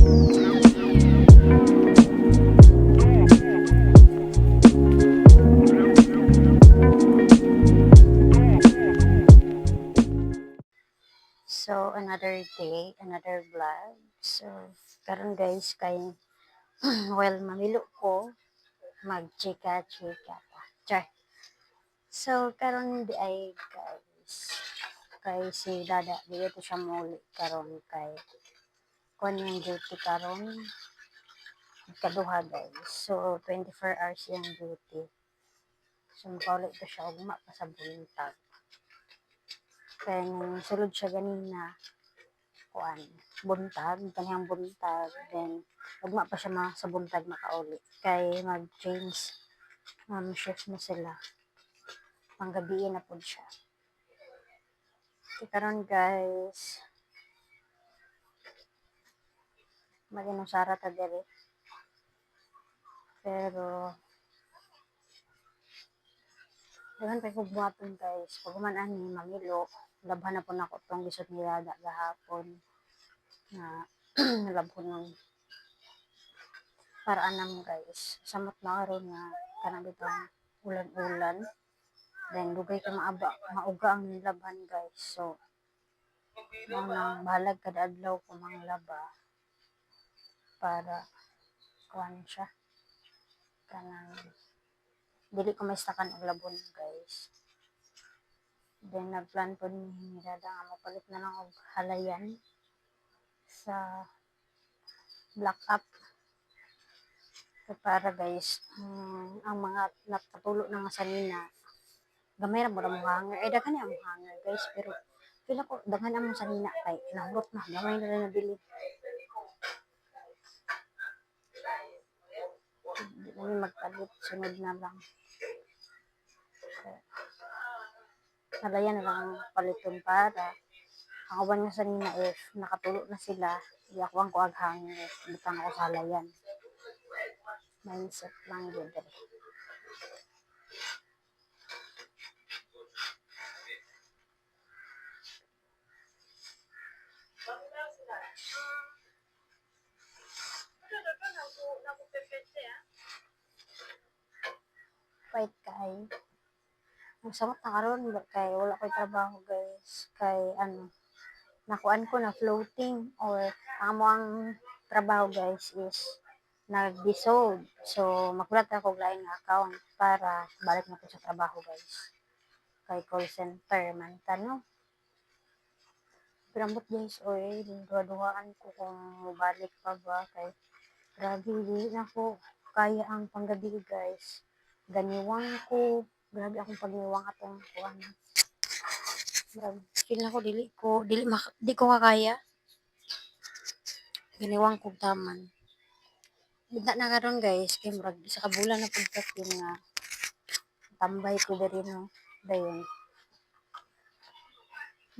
So, another day, another vlog. So, karon guys, kay, well, mamilo ko, mag-chika-chika pa. Char. So, karon di ay, guys, kay si Dada, dito siya muli karon kay, kung yung duty karon kaduha guys. So, 24 hours yung duty. So, makaulit ko siya, ugma pa sa buntag. Kaya nung sulod siya ganina, kuan, buntag, kaniyang buntag, then, ugma pa siya ma, sa buntag makauli. Kay mag-change, um, shift na sila. Panggabiin na po siya. So, karon guys, mag-inusara ta diri. Pero, Dagan pa ko buhaton guys. Pag man ani mamilo, labhan na po na ko tong gisot ni Dada gahapon. Na nalabhon ng paraan nam guys. Samot na karon nga kanang bitang ulan-ulan. Then dugay ka maaba, mauga ang nilabhan guys. So nang balag kada adlaw ko manglaba para kuan siya. Kanang dili ko maistakan og labon guys. Then nagplan po ni Dada nga mapalit na lang og halayan sa black up. So, para guys mm, ang mga napatulo na nga sanina gamay ra mo ra mo hanger. Eh daghan ang hanger guys pero pila ko daghan ang sanina kay nahurot na. Gamay na rin nabili magpalit sunod na lang. Nalayan na lang ang paliton para. Ang uban nga sa nina if nakatulo na sila. Iyakwang ko ag hangin butang ako sa halayan mindset lang yun dali fight kay ang samot na karon kay wala ko'y trabaho guys. Kay ano nakuan ko na floating or ang ang trabaho guys is nag-dissolve. So magkulat ako lain nga account para balik na ko sa trabaho guys. Kay call center man tano Pirambot guys, oy, duwa-duwaan ko kung mabalik pa ba. Kay grabe, dili na ko kaya ang panggabi guys. Ganiwang ko, grabe akong pagniwang atong kuan. Grabe, feel na ko dili ko, dili mak di ko kakaya. Ganiwang ko taman. Bida na karon guys, kay murag isa ka bulan na pud yun nga tambay ko diri no. Dayon.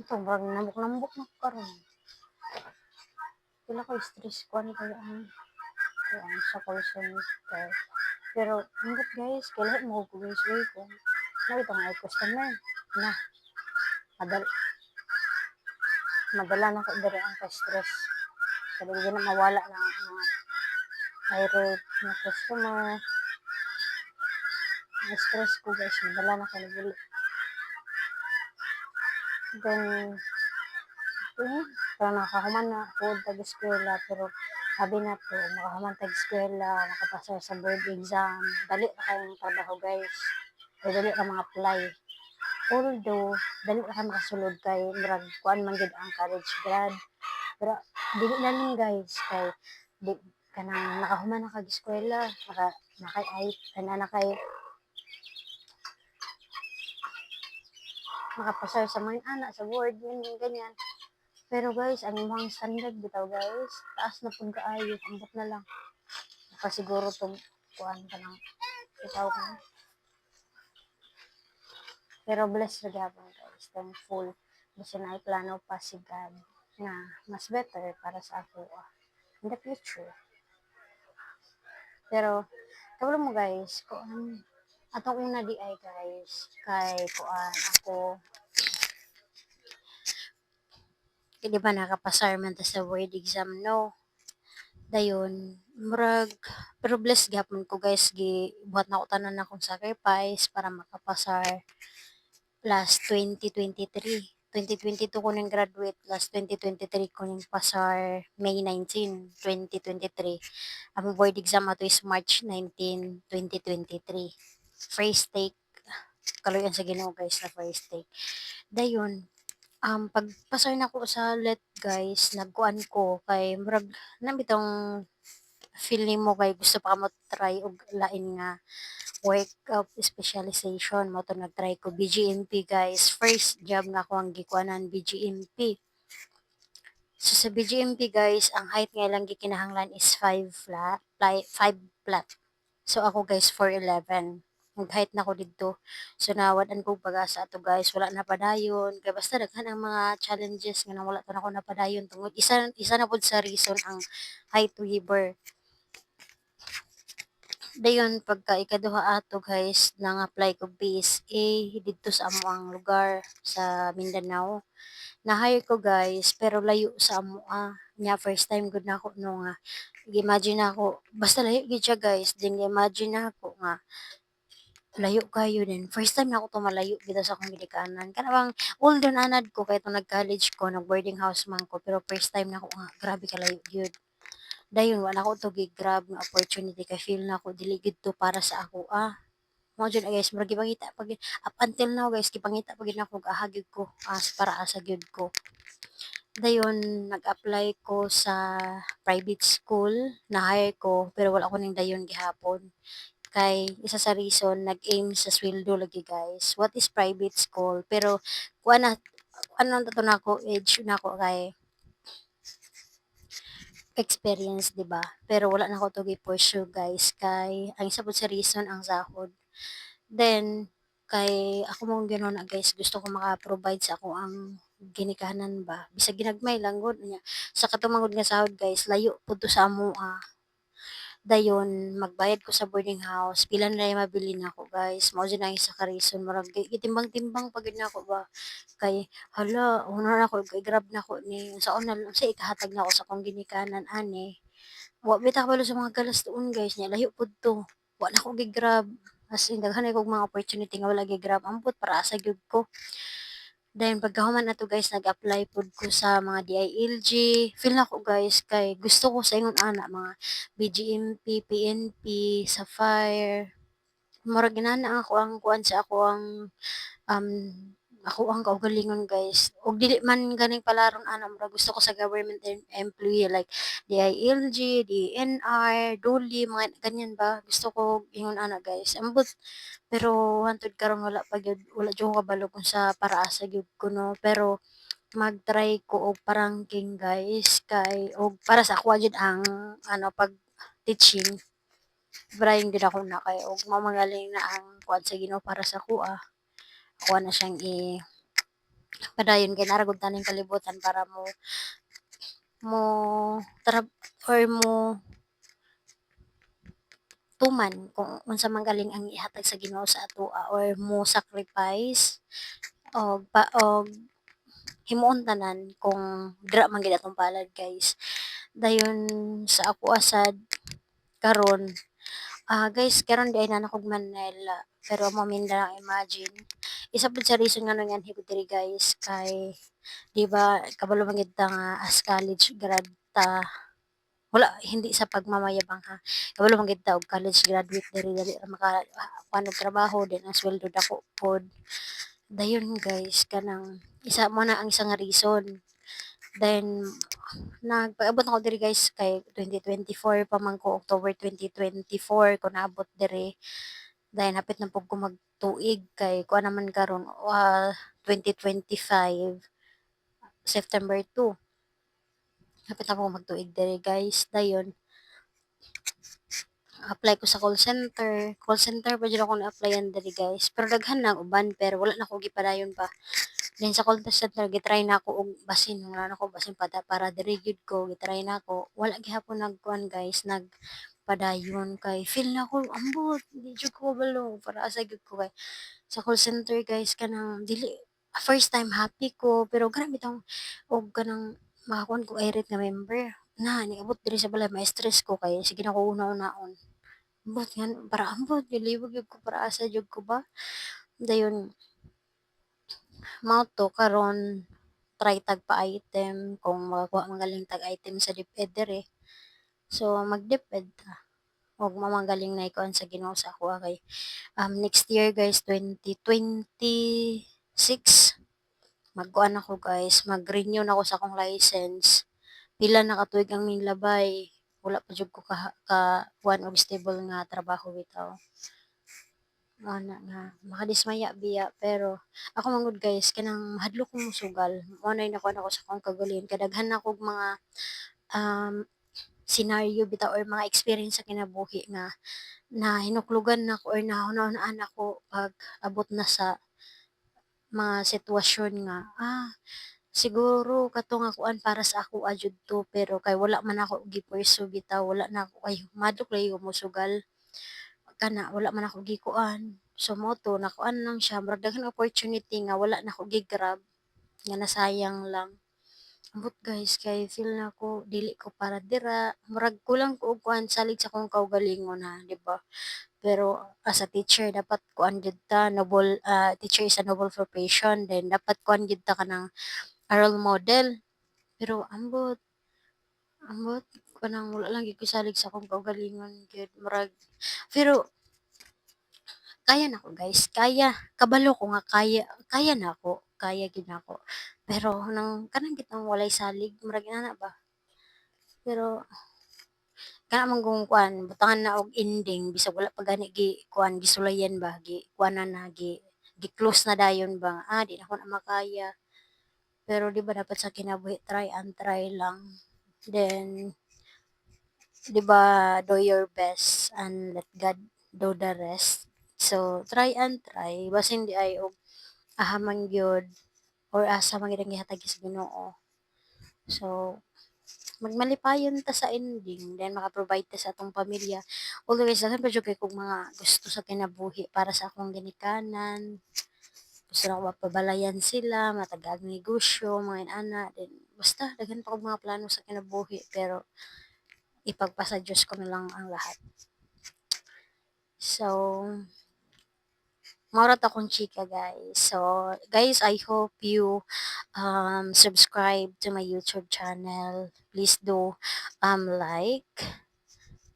Ito, murag nambok-nambok na karon. Wala ko stress ko ano kaya ang ang sa call center. Pero, hanggat guys, kailan mo ko guys way ko. Nakita nga ay customer. Na, madal madala na ko diri ang ka-stress. Kaya di na mawala na ang mga irate na customer. Ang stress ko guys, madala na ko nabuli. Then, eh, parang nakahuman na ako tag-eskwela, pero sabi na to, makahuman tag-eskwela, makapasa sa board exam, dali na kayong trabaho guys. O dali ka mga apply. Although, dali na kayo makasulod kay murag kuan man gid ang college grad. Pero dili na lang guys kay di kanang nakahuman na kag eskwela, naka nakay ay kana na kay makapasar sa mga anak sa board yung ganyan pero guys ang imong standard bitaw guys taas na pud kaayo ambot na lang. Nakasiguro tong kuan ka ng bitaw ka pero blessed ra guys. Thankful basta na plano pa si God na mas better para sa ako ah, in the future. Pero kabalo mo guys kung atong una di ay guys kay kuan ako eh, ba nakapasar man ta sa word exam no Dayon, murag pero blessed gyapon ko guys gi buhat na ko tanan akong sacrifice para makapasar last 2023. 2022 ko ning graduate, last 2023 ko ning pasar May 19, 2023. Ang board exam ato is March 19, 2023. First take, kaluyan sa Ginoo guys na first take. Dayon, um, pagpasar na ko sa let guys, nagkuan ko kay murag nambitong feel nimo kay gusto pa mo try og lain nga work of specialization? Mo to nag-try ko BGMP guys. First job nga ako ang gikuanan BGMP so sa BGMP guys ang height nga lang gikinahanglan is 5 flat 5 flat so ako guys 4'11 nag-height na ko didto so nawadan ko pag-asa ato guys wala na padayon. Kay basta daghan ang mga challenges nga wala ta na ko napadayon tungod isa isa na pud sa reason ang height waiver dayon pagka ikaduha ato guys nang apply ko BSA didto sa amo ang lugar sa Mindanao. Na-hire ko guys pero layo sa amo ah nya first time gud nako no nga. Imagine ako basta layo gid siya guys then imagine ako nga layo kayo din. First time nako to malayo dito sa akong gidikanan kana bang although nanad ko kay nag college ko nag boarding house man ko pero first time nako nga grabe kalayo gyud dayon wala ko to gi-grab nga opportunity kay feel na ko dili gid to para sa ako ah. Mo jud guys murag gipangita pag up until now guys gipangita pag nako aha gyud ko as para asa gyud ko. Dayon nag-apply ko sa private school na-hire ko pero wala ko ning dayon gihapon kay isa sa reason nag-aim sa sweldo lagi guys. What is private school? Pero kuan na ano to nako age nako kay experience, 'di ba? Pero wala na ako to gi-pursue guys kay ang isa sa reason ang sahod. Then kay ako mong ginuna guys gusto ko maka-provide sa ako ang ginikanan ba? Bisag ginagmay lang gud niya. Sa katumangod nga sahod guys layo pud to sa amoa dayon magbayad ko sa boarding house. Pila na lang mabili nako guys. Mao jud ang isa ka reason. Murag gi- gitimbang-timbang pa gid nako ba? Kay hala una na ako kay grab na ko ni unsaon na sa ikahatag na ako sa akong ginikanan ani. Wa bitaw kabalo sa mga galas tuon guys nya layo pud to. Wa na ko gi-grab. As in daghan na kog mga opportunity nga wala gi-grab. Ambot para asa gyud ko Then pagkahuman na to guys nag-apply pud ko sa mga DILG. Feel na ko guys kay gusto ko sa ingon ana mga BGMP, PNP, Sapphire. Murag ginana ako ang kuan sa ako ang um, ako ang kaugalingon guys. Og dili man ganing palaron ana murag gusto ko sa government em- employee like DILG, DNR, DOLI, mga ganyan ba. Gusto ko ingon ana guys. Ambot pero hantod karon wala pa gyud wala jud ko kabalo kung sa para asa gyud ko no. Pero mag-try ko og parangking guys kay og para sa ako jud ang ano pag teaching Brian gid ako na kay og mamagaling na ang kuan sa Ginoo para sa kuha. Ako na siyang i padayon kay nara gud taning kalibutan para mo mo tra or mo tuman kung unsa man galing ang ihatag sa Ginoo sa atoa or mo sacrifice og pa og himuon tanan kung dira man gid atong palad guys. Dayon sa ako asad karon ah guys karon di ay na nakog Manila pero mo Mindanao imagine isa pud sa reason nga nang higud diri guys kay di ba kabalo man gid ta nga as college grad ta wala hindi sa pagmamayabang ha. Kabalo man gid ta og college graduate diri dali maka kuan trabaho din ang sweldo dako pod. Dayon guys kanang isa mo na ang isa nga reason. Then nagpaabot ako diri guys kay 2024 pa man October 2024 ko naabot diri. Dahil hapit na pud ko magtuig kay kuan naman karon ah, 2025 September 2 hapit na po magtuig diri guys. Dayon. Apply ko sa call center. Call center pa jud ako na-applyan diri guys. Pero daghan na uban pero wala na ko gipadayon pa. Then sa call center gitry na ako og basin. Wala na ko basin para para diri gyud ko gitry na ako. Wala gihapon nagkuan guys. Nag padayon kay feel na ko ambot di jud ko kabalo para asa gyud ko kay sa call center guys kanang dili first time happy ko pero grabe tong og kanang makakuan ko irate nga member na niabot diri sa balay ma-stress ko kay sige na ko una-unaon. Ambot nga para ambot nilibog gyud ko para asa jud ko ba. Dayon mao to karon try tag pa-item kung makakuha man galing tag item sa DepEd diri. So mag-DepEd ta ug mao man galing naikuan sa Ginoo sa ako kay um, next year guys 2026 magkuan ako guys. Mag-renew na ako sa akong license. Pila na ka tuig ang minlabay wala pa jud ko ka, ka kuan og stable nga trabaho bitaw. Mo na nga makadismaya biya pero ako mangud guys kanang mahadlok ko musugal mo na ako sa akong kagalingon kadaghan na kog mga um, scenario bitaw or mga experience sa kinabuhi nga na hinuklugan na ko or nahunahunaan ako pag abot na sa mga sitwasyon nga ah siguro kato nga kuan para sa ako ajud to pero kay wala man ako gipursue bitaw wala na ako kay madok lay musugal kana wala man ako gikuan. So mo to nakuan lang siya. Murag daghan opportunity nga wala na ako gi-grab nga nasayang lang ambot guys kay feel na ko dili ko para dira. Murag kulang ko og kuan salig sa akong kaugalingon ha di ba? Pero as a teacher dapat kuan gyud ta noble ah, teacher is a noble profession then dapat kuan gyud ta kanang a role model. Pero ambot ambot kanang wala lang gyud ko salig sa akong kaugalingon gyud murag. Pero kaya na ko guys kaya kabalo ko nga kaya kaya na ako kaya gyud na ako pero nang kanang kitang walay salig murag ana ba? Pero kana man kung kuan butangan na og ending bisag wala pa gani gi kuan gisulayan ba? Gi kuanan na gi gi-close na dayon ba? Ah di na ko na makaya. Pero di ba dapat sa kinabuhi try and try lang. Then di ba do your best and let God do the rest. So try and try. Basin di ay og ahamang gyud or asa man gyud ang sa Ginoo. So magmalipayon ta sa ending then maka-provide ta sa atong pamilya. Although guys daghan pa jud kay mga gusto sa kinabuhi para sa akong ginikanan? Gusto na ko mapabalayan sila matagag negosyo mga inana then basta daghan pa kog mga plano sa kinabuhi pero ipagpasa Diyos ko na lang ang lahat. So Maura ta akong chika guys. So guys, I hope you um, subscribe to my YouTube channel. Please do um, like,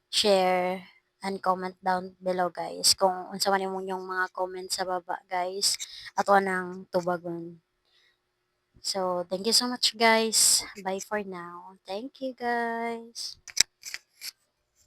share, and comment down below guys. Kung unsa man imong yung mga comment sa baba guys. Ato nang tubagon. So, thank you so much guys. Bye for now. Thank you guys.